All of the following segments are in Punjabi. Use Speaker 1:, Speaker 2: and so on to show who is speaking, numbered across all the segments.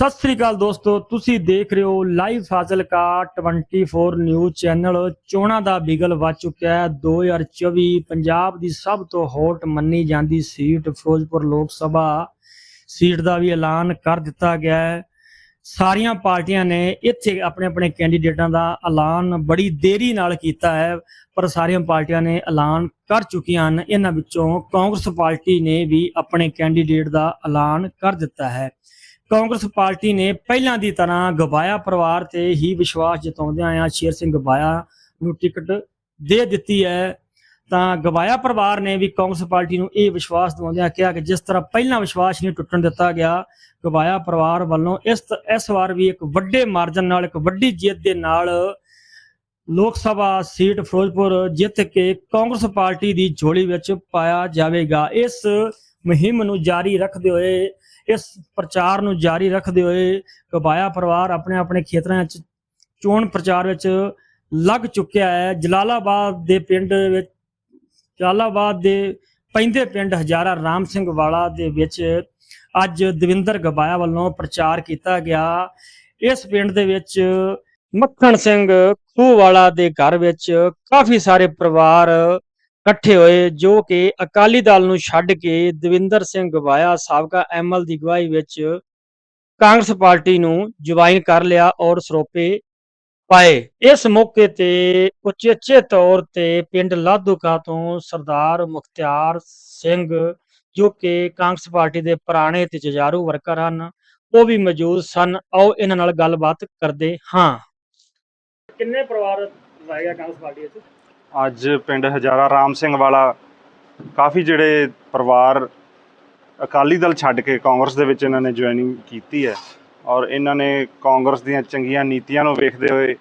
Speaker 1: ਸਤਿ ਸ੍ਰੀ ਅਕਾਲ ਦੋਸਤੋ, ਤੁਸੀਂ ਦੇਖ ਰਹੇ ਹੋ ਲਾਈਵ ਫਾਜ਼ਿਲਕਾ 24 ਨਿਊਜ਼ ਚੈਨਲ ਚੋਣਾਂ ਦਾ ਬਿਗਲ ਵੱਜ ਚੁੱਕਿਆ ਹੈ। 2024 ਪੰਜਾਬ ਦੀ ਸਭ ਤੋਂ ਹੌਟ ਮੰਨੀ ਜਾਂਦੀ ਸੀਟ, ਫਿਰੋਜ਼ਪੁਰ ਲੋਕ ਸਭਾ ਸੀਟ ਦਾ ਵੀ ਐਲਾਨ ਕਰ ਦਿੱਤਾ ਗਿਆ ਹੈ। ਸਾਰੀਆਂ ਪਾਰਟੀਆਂ ਨੇ ਇੱਥੇ ਆਪਣੇ ਆਪਣੇ ਕੈਂਡੀਡੇਟਾਂ ਦਾ ਐਲਾਨ ਬੜੀ ਦੇਰੀ ਨਾਲ ਕੀਤਾ ਹੈ, ਪਰ ਸਾਰੀਆਂ ਪਾਰਟੀਆਂ ਨੇ ਐਲਾਨ ਕਰ ਚੁੱਕੀਆਂ ਹਨ। ਇਹਨਾਂ ਵਿੱਚੋਂ ਕਾਂਗਰਸ ਪਾਰਟੀ ਨੇ ਵੀ ਆਪਣੇ ਕੈਂਡੀਡੇਟ ਦਾ ਐਲਾਨ ਕਰ ਦਿੱਤਾ ਹੈ। ਕਾਂਗਰਸ ਪਾਰਟੀ ਨੇ ਪਹਿਲਾਂ ਦੀ ਤਰ੍ਹਾਂ ਗਵਾਇਆ ਪਰਿਵਾਰ ਤੇ ਹੀ ਵਿਸ਼ਵਾਸ ਜਤਾਉਂਦਿਆਂ ਆ ਸ਼ੇਰ ਸਿੰਘ ਗਵਾਇਆ ਨੂੰ ਟਿਕਟ ਦੇ ਦਿੱਤੀ ਹੈ। ਤਾਂ ਗਵਾਇਆ ਪਰਿਵਾਰ ਨੇ ਵੀ ਕਾਂਗਰਸ ਪਾਰਟੀ ਨੂੰ ਇਹ ਵਿਸ਼ਵਾਸ ਦਿਵਾਉਂਦਿਆਂ ਕਿਹਾ ਕਿ ਜਿਸ ਤਰ੍ਹਾਂ ਪਹਿਲਾਂ ਵਿਸ਼ਵਾਸ ਨਹੀਂ ਟੁੱਟਣ ਦਿੱਤਾ ਗਿਆ, ਗਵਾਇਆ ਪਰਿਵਾਰ ਵੱਲੋਂ ਇਸ ਇਸ ਵਾਰ ਵੀ ਇੱਕ ਵੱਡੇ ਮਾਰਜਨ ਨਾਲ, ਇੱਕ ਵੱਡੀ ਜਿੱਤ ਦੇ ਨਾਲ ਲੋਕ ਸਭਾ ਸੀਟ ਫਿਰੋਜ਼ਪੁਰ ਜਿੱਤ ਕੇ ਕਾਂਗਰਸ ਪਾਰਟੀ ਦੀ ਝੋਲੀ ਵਿੱਚ ਪਾਇਆ ਜਾਵੇਗਾ। ਇਸ ਮੁਹਿੰਮ ਨੂੰ ਜਾਰੀ ਰੱਖਦੇ ਹੋਏ ਇਸ ਪ੍ਰਚਾਰ ਨੂੰ ਜਾਰੀ ਰੱਖਦੇ ਹੋਏ ਕਬਾਇਆ ਪਰਿਵਾਰ ਆਪਣੇ ਆਪਣੇ ਖੇਤਰਾਂ ਵਿੱਚ ਚੋਣ ਪ੍ਰਚਾਰ ਵਿੱਚ ਲੱਗ ਚੁੱਕਿਆ ਹੈ। ਜਲਾਲਾਬਾਦ ਦੇ ਪਿੰਡ ਵਿੱਚ, ਜਲਾਲਾਬਾਦ ਦੇ ਪੈਂਦੇ ਪਿੰਡ ਹਜ਼ਾਰਾ ਰਾਮ ਸਿੰਘ ਵਾਲਾ ਦੇ ਵਿੱਚ ਅੱਜ ਦਵਿੰਦਰ ਗਬਾਇਆ ਵੱਲੋਂ ਪ੍ਰਚਾਰ ਕੀਤਾ ਗਿਆ। ਇਸ ਪਿੰਡ ਦੇ ਵਿੱਚ ਮੱਖਣ ਸਿੰਘ ਖੂਹ ਵਾਲਾ ਦੇ ਘਰ ਵਿੱਚ ਕਾਫੀ ਸਾਰੇ ਪਰਿਵਾਰ ਇਕੱਠੇ ਹੋਏ, ਜੋ ਕਿ ਅਕਾਲੀ ਦਲ ਨੂੰ ਛੱਡ ਕੇ ਦਵਿੰਦਰ ਸਿੰਘ ਗਵਾਇਆ, ਸਾਬਕਾ ਐਮਐਲ ਦੀ ਗਵਾਹੀ ਵਿੱਚ ਕਾਂਗਰਸ ਪਾਰਟੀ ਨੂੰ ਜੁਆਇਨ ਕਰ ਔਰ ਔਰ ਸਰੋਪੇ ਪਾਏ। ਇਸ ਮੌਕੇ ਤੇ ਉਚੇਚੇ ਤੌਰ ਤੇ ਪਿੰਡ ਲਾਧੂਕਾ ਤੋਂ ਸਰਦਾਰ ਮੁਖਤਿਆਰ ਸਿੰਘ, ਜੋ ਕਿ ਕਾਂਗਰਸ ਪਾਰਟੀ ਦੇ ਪੁਰਾਣੇ ਤੇ ਜਜਾਰੂ ਵਰਕਰ ਹਨ, ਉਹ ਵੀ ਮੌਜੂਦ ਸਨ। ਆਓ ਇਹਨਾਂ ਨਾਲ ਗੱਲਬਾਤ ਕਰਦੇ ਹਾਂ। ਕਿੰਨੇ ਪਰਿਵਾਰ ਰਹੇਗਾ ਕਾਂਗਰਸ ਪਾਰਟੀ ਵਿੱਚ?
Speaker 2: ਅੱਜ ਪਿੰਡ ਹਜ਼ਾਰਾ ਰਾਮ ਸਿੰਘ ਵਾਲਾ ਕਾਫੀ ਜਿਹੜੇ ਪਰਿਵਾਰ ਅਕਾਲੀ ਦਲ ਛੱਡ ਕੇ ਕਾਂਗਰਸ ਦੇ ਵਿੱਚ ਇਹਨਾਂ ਨੇ ਜੁਆਇਨਿੰਗ ਕੀਤੀ ਹੈ ਔਰ ਇਹਨਾਂ ਨੇ ਕਾਂਗਰਸ ਦੀਆਂ ਚੰਗੀਆਂ ਨੀਤੀਆਂ ਨੂੰ ਵੇਖਦੇ ਹੋਏ,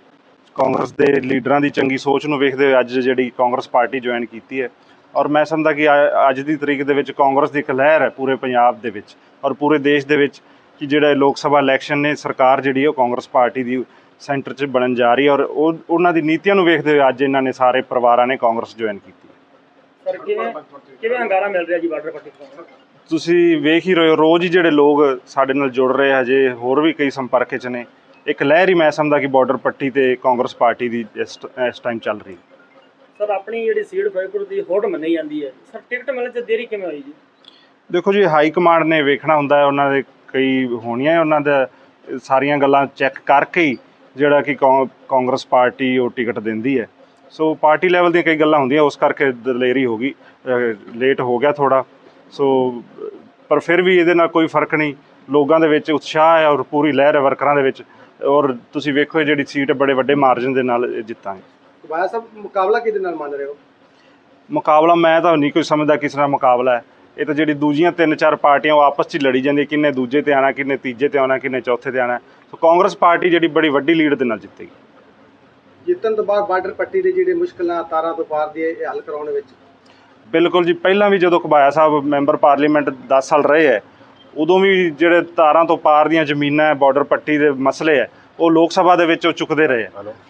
Speaker 2: ਕਾਂਗਰਸ ਦੇ ਲੀਡਰਾਂ ਦੀ ਚੰਗੀ ਸੋਚ ਨੂੰ ਵੇਖਦੇ ਹੋਏ ਅੱਜ ਜਿਹੜੀ ਕਾਂਗਰਸ ਪਾਰਟੀ ਜੁਆਇਨ ਕੀਤੀ ਹੈ ਔਰ ਮੈਂ ਸਮਝਦਾ ਕਿ ਅੱਜ ਦੀ ਤਰੀਕ ਦੇ ਵਿੱਚ ਕਾਂਗਰਸ ਦੀ ਇੱਕ ਲਹਿਰ ਹੈ ਪੂਰੇ ਪੰਜਾਬ ਦੇ ਵਿੱਚ ਔਰ ਪੂਰੇ ਦੇਸ਼ ਦੇ ਵਿੱਚ ਕਿ ਜਿਹੜਾ ਲੋਕ ਸਭਾ ਇਲੈਕਸ਼ਨ ਨੇ, ਸਰਕਾਰ ਜਿਹੜੀ ਹੈ ਉਹ ਕਾਂਗਰਸ ਪਾਰਟੀ ਦੀ ਸੈਂਟਰ 'ਚ ਬਣਨ ਜਾ ਰਹੀ ਹੈ ਔਰ ਉਹ ਉਹਨਾਂ ਦੀ ਨੀਤੀਆਂ ਨੂੰ ਵੇਖਦੇ ਹੋਏ ਅੱਜ ਇਹਨਾਂ ਨੇ ਸਾਰੇ ਪਰਿਵਾਰਾਂ ਨੇ ਕਾਂਗਰਸ ਜੁਆਇਨ ਕੀਤੀ। ਹੈ
Speaker 1: ਸਰ ਕਿਵੇਂ ਕਿਵੇਂ ਹੰਗਾਰਾ ਮਿਲ ਰਿਹਾ ਜੀ ਬਾਰਡਰ ਪੱਟੀ ਤੋਂ?
Speaker 2: ਤੁਸੀਂ ਵੇਖ ਹੀ ਰਹੇ ਹੋ ਰੋਜ਼ ਹੀ ਜਿਹੜੇ ਲੋਕ ਸਾਡੇ ਨਾਲ ਜੁੜ ਰਹੇ ਆ ਹਜੇ ਹੋਰ ਵੀ ਕਈ ਸੰਪਰਕ 'ਚ ਨੇ। ਇੱਕ ਲਹਿਰ ਹੀ ਮੈਂ ਸਮਝਦਾ ਕਿ ਬਾਰਡਰ ਪੱਟੀ ਤੇ ਕਾਂਗਰਸ ਪਾਰਟੀ ਦੀ ਇਸ ਇਸ ਟਾਈਮ ਚੱਲ ਰਹੀ ਹੈ।
Speaker 1: ਸਰ ਆਪਣੀ ਜਿਹੜੀ ਸੀਟ ਫੈਕਟਰ ਦੀ ਹੋਟ ਮੰਨੀ ਜਾਂਦੀ ਹੈ। ਸਰ ਟਿਕਟ ਮਿਲਣ 'ਚ ਦੇਰੀ ਕਿਵੇਂ ਹੋਈ ਜੀ?
Speaker 2: ਦੇਖੋ ਜੀ ਹਾਈ ਕਮਾਂਡ ਨੇ ਵੇਖਣਾ ਹੁੰਦਾ ਹੈ ਉਹਨਾਂ ਦੇ ਕਈ ਹੋਣੀਆਂ ਹੈ ਉਹਨਾਂ ਦਾ ਸਾਰੀਆਂ ਗੱਲਾਂ ਚੈੱਕ ਕਰਕੇ ਹੀ ਜਿਹੜਾ ਕਿ ਕਾਂਗਰਸ ਪਾਰਟੀ ਉਹ ਟਿਕਟ ਦਿੰਦੀ ਹੈ। ਸੋ ਪਾਰਟੀ ਲੈਵਲ ਦੀਆਂ ਕਈ ਗੱਲਾਂ ਹੁੰਦੀਆਂ ਉਸ ਕਰਕੇ ਦਲੇਰੀ ਹੋ ਗਈ ਲੇਟ ਹੋ ਗਿਆ ਥੋੜਾ ਸੋ ਪਰ ਫਿਰ ਵੀ ਇਹਦੇ ਨਾਲ ਕੋਈ ਫ਼ਰਕ ਨਹੀਂ। ਲੋਕਾਂ ਦੇ ਵਿੱਚ ਉਤਸ਼ਾਹ ਹੈ ਔਰ ਪੂਰੀ ਲਹਿਰ ਹੈ ਵਰਕਰਾਂ ਦੇ ਵਿੱਚ। ਔਰ ਤੁਸੀਂ ਵੇਖੋ ਜਿਹੜੀ ਸੀਟ ਬੜੇ ਵੱਡੇ ਮਾਰਜਨ ਦੇ ਨਾਲ ਜਿੱਤਾਂਗੇ
Speaker 3: ਬਾਇਆ ਸਾਹਿਬ ਮੁਕਾਬਲਾ ਕਿਹਦੇ ਨਾਲ ਮੰਨ ਰਹੇ ਹੋ?
Speaker 2: ਮੁਕਾਬਲਾ ਮੈਂ ਤਾਂ ਨਹੀਂ ਕੋਈ ਸਮਝਦਾ ਕਿਸ ਤਰ੍ਹਾਂ ਮੁਕਾਬਲਾ ਹੈ। ਇਹ ਤਾਂ ਜਿਹੜੀ ਦੂਜੀਆਂ ਤਿੰਨ ਚਾਰ ਪਾਰਟੀਆਂ ਉਹ ਆਪਸ 'ਚ ਹੀ ਲੜੀ ਜਾਂਦੀਆਂ ਕਿੰਨੇ ਦੂਜੇ ਤੇ ਆਣਾ ਕਿੰਨੇ ਤੀਜੇ ਤੇ ਆਉਣਾ ਕਿੰਨੇ ਚੌਥੇ ਤੇ ਆਣਾ ਸੋ ਕਾਂਗਰਸ ਪਾਰਟੀ ਜਿਹੜੀ ਬੜੀ ਵੱਡੀ ਲੀਡ ਦੇ ਨਾਲ ਜਿੱਤੇਗੀ।
Speaker 3: ਜਿੱਤਣ ਤੋਂ ਬਾਅਦ ਬਾਰਡਰ ਪੱਟੀ ਦੇ ਜਿਹੜੇ ਮੁਸ਼ਕਲਾਂ ਤਾਰਾਂ ਤੋਂ ਪਾਰ ਦੀ ਇਹ ਹੱਲ ਕਰਾਉਣ ਵਿੱਚ।
Speaker 2: ਬਿਲਕੁਲ ਜੀ ਪਹਿਲਾਂ ਵੀ ਜਦੋਂ ਕਬਾਇਆ ਸਾਹਿਬ ਮੈਂਬਰ ਪਾਰਲੀਮੈਂਟ 10 ਸਾਲ ਰਹੇ ਹੈ ਉਦੋਂ ਵੀ ਜਿਹੜੇ ਤਾਰਾਂ ਤੋਂ ਪਾਰ ਦੀਆਂ ਜ਼ਮੀਨਾਂ ਹੈ ਬਾਰਡਰ ਪੱਟੀ ਦੇ ਮਸਲੇ ਹੈ ਉਹ ਲੋਕ ਸਭਾ ਦੇ ਵਿੱਚ ਉਹ ਚੁੱਕਦੇ ਰਹੇ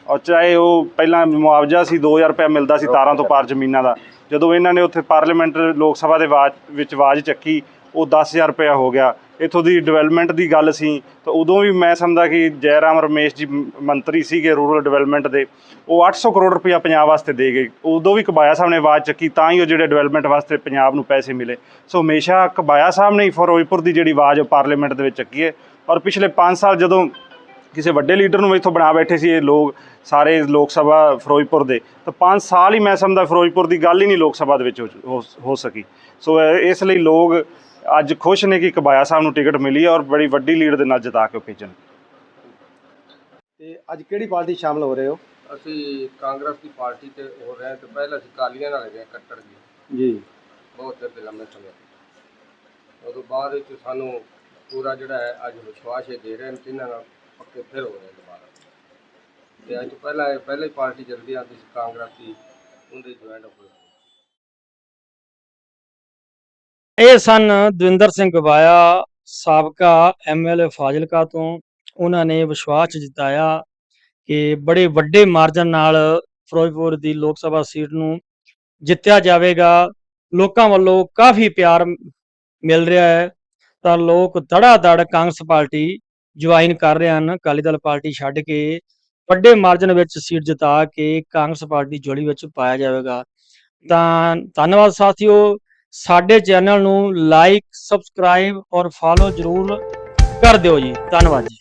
Speaker 2: ਔਰ ਚਾਹੇ ਉਹ ਪਹਿਲਾਂ ਮੁਆਵਜ਼ਾ ਸੀ 2000 ਰੁਪਏ ਮਿਲਦਾ ਸੀ ਤਾਰਾਂ ਤੋਂ ਪਾਰ ਜ਼ਮੀਨਾਂ ਦਾ। ਜਦੋਂ ਇਹਨਾਂ ਨੇ ਉੱਥੇ ਪਾਰਲੀਮੈਂਟ ਲੋਕ ਸਭਾ ਦੇ ਵਿੱਚ ਆਵਾਜ਼ ਚੱਕੀ ਉਹ 10000 ਰੁਪਏ ਹੋ ਗਿਆ। ਇਥੋਂ ਦੀ ਡਿਵੈਲਪਮੈਂਟ ਦੀ ਗੱਲ ਸੀ। ਤਾਂ ਉਦੋਂ ਵੀ ਮੈਂ ਸਮਝਦਾ ਕਿ ਜੈਰਾਮ ਰਮੇਸ਼ ਜੀ ਮੰਤਰੀ ਸੀਗੇ ਰੂਰਲ ਡਿਵੈਲਪਮੈਂਟ ਦੇ। ਉਹ 800 ਕਰੋੜ ਰੁਪਇਆ ਪੰਜਾਬ ਵਾਸਤੇ ਦੇ ਗਏ। ਉਦੋਂ ਵੀ ਕਬਾਇਆ ਸਾਹਿਬ ਨੇ ਆਵਾਜ਼ ਚੱਕੀ ਤਾਂ ਹੀ ਉਹ ਜਿਹੜੇ ਡਿਵੈਲਪਮੈਂਟ ਵਾਸਤੇ ਪੰਜਾਬ ਨੂੰ ਪੈਸੇ ਮਿਲੇ। ਸੋ ਹਮੇਸ਼ਾ ਕਬਾਇਆ ਸਾਹਿਬ ਨੇ ਫਿਰੋਜ਼ਪੁਰ ਦੀ ਜਿਹੜੀ ਆਵਾਜ਼ ਪਾਰਲੀਮੈਂਟ ਦੇ ਵਿੱਚ ਚੱਕੀ ਹੈ। ਔਰ ਪਿਛਲੇ 5 ਸਾਲ ਜਦੋਂ ਕਿਸੇ ਵੱਡੇ ਲੀਡਰ ਨੂੰ ਇੱਥੋਂ ਬਣਾ ਬੈਠੇ ਸੀ ਇਹ ਲੋਕ ਸਾਰੇ ਲੋਕ ਸਭਾ ਫਿਰੋਜ਼ਪੁਰ ਦੇ। ਤਾਂ 5 ਸਾਲ ਹੀ ਮੈਂ ਸਮਝਦਾ ਫਿਰੋਜ਼ਪੁਰ ਦੀ ਗੱਲ ਹੀ ਨਹੀਂ ਲੋਕ ਸਭਾ ਦੇ ਵਿੱਚ ਹੋ- ਸਕੀ। ਸੋ ਇਸ ਲਈ ਲੋਕ ਅੱਜ ਖੁਸ਼ ਨੇ ਕਿ ਕਬਾਇਆ ਸਾਹਿਬ ਨੂੰ ਟਿਕਟ ਮਿਲੀ ਹੈ ਔਰ ਬੜੀ ਵੱਡੀ ਲੀਡ ਦੇ ਨਾਲ ਜਿਤਾ ਕੇ ਭੇਜਣ।
Speaker 3: ਤੇ ਅੱਜ ਕਿਹੜੀ ਪਾਰਟੀ ਸ਼ਾਮਲ ਹੋ ਰਹੇ ਹੋ?
Speaker 4: ਅਸੀਂ ਕਾਂਗਰਸ ਦੀ ਪਾਰਟੀ ਤੇ ਹੋ ਰਹੇ ਹਾਂ ਤੇ ਪਹਿਲਾਂ ਅਸੀਂ ਕਾਲੀਆਂ ਨਾਲ ਗਏ ਕੱਟੜ ਜੀ।
Speaker 3: ਜੀ।
Speaker 4: ਬਹੁਤ ਚਿਰ ਦੇ ਲੰਮੇ ਸਮੇਂ ਤੋਂ। ਉਦੋਂ ਬਾਅਦ ਵਿੱਚ ਸਾਨੂੰ ਪੂਰਾ ਜਿਹੜਾ ਹੈ ਅੱਜ ਵਿਸ਼ਵਾਸ ਇਹ ਦੇ ਰਹੇ ਨੇ ਇਹਨਾਂ ਨਾਲ। ਪੱਕੇ ਫਿਰ ਹੋ ਰਹੇ ਦੁਬਾਰਾ। ਤੇ ਅੱਜ ਪਹਿਲਾਂ ਪਹਿਲਾਂ ਹੀ ਪਾਰਟੀ ਜਲਦੀ ਆਉਂਦੀ ਸੀ ਕਾਂਗਰਸ ਦੀ, ਉਹਦੇ ਜੁਆਇਨ ਹੋਏ
Speaker 1: ਇਹ ਸਨ ਦਵਿੰਦਰ ਸਿੰਘ ਗਵਾਇਆ ਸਾਬਕਾ ਐਮਐਲਏ ਫਾਜ਼ਿਲਕਾ ਤੋਂ। ਉਹਨਾਂ ਨੇ ਵਿਸ਼ਵਾਸ ਜਤਾਇਆ ਕਿ ਬੜੇ ਵੱਡੇ ਮਾਰਜਨ ਨਾਲ ਫਿਰੋਜ਼ਪੁਰ ਦੀ ਲੋਕ ਸਭਾ ਸੀਟ ਨੂੰ ਜਿੱਤਿਆ ਜਾਵੇਗਾ। ਲੋਕਾਂ ਵੱਲੋਂ ਕਾਫੀ ਪਿਆਰ ਮਿਲ ਰਿਹਾ ਹੈ। ਤਾਂ ਲੋਕ ਧੜਾ ਧੜ ਕਾਂਗਰਸ ਪਾਰਟੀ ਜੁਆਇਨ ਕਰ ਰਹੇ ਹਨ। ਅਕਾਲੀ ਦਲ ਪਾਰਟੀ ਛੱਡ ਕੇ ਵੱਡੇ ਮਾਰਜਨ ਵਿੱਚ ਸੀਟ ਜਿਤਾ ਕੇ ਕਾਂਗਰਸ ਪਾਰਟੀ ਦੀ ਝੋਲੀ ਵਿੱਚ ਪਾਇਆ ਜਾਵੇਗਾ। ਤਾਂ ਧੰਨਵਾਦ ਸਾਥੀਓ। ਸਾਡੇ ਚੈਨਲ ਨੂੰ ਲਾਈਕ, ਸਬਸਕ੍ਰਾਈਬ ਔਰ ਫਾਲੋ ਜਰੂਰ ਕਰ ਦਿਓ ਜੀ। ਧੰਨਵਾਦ ਜੀ।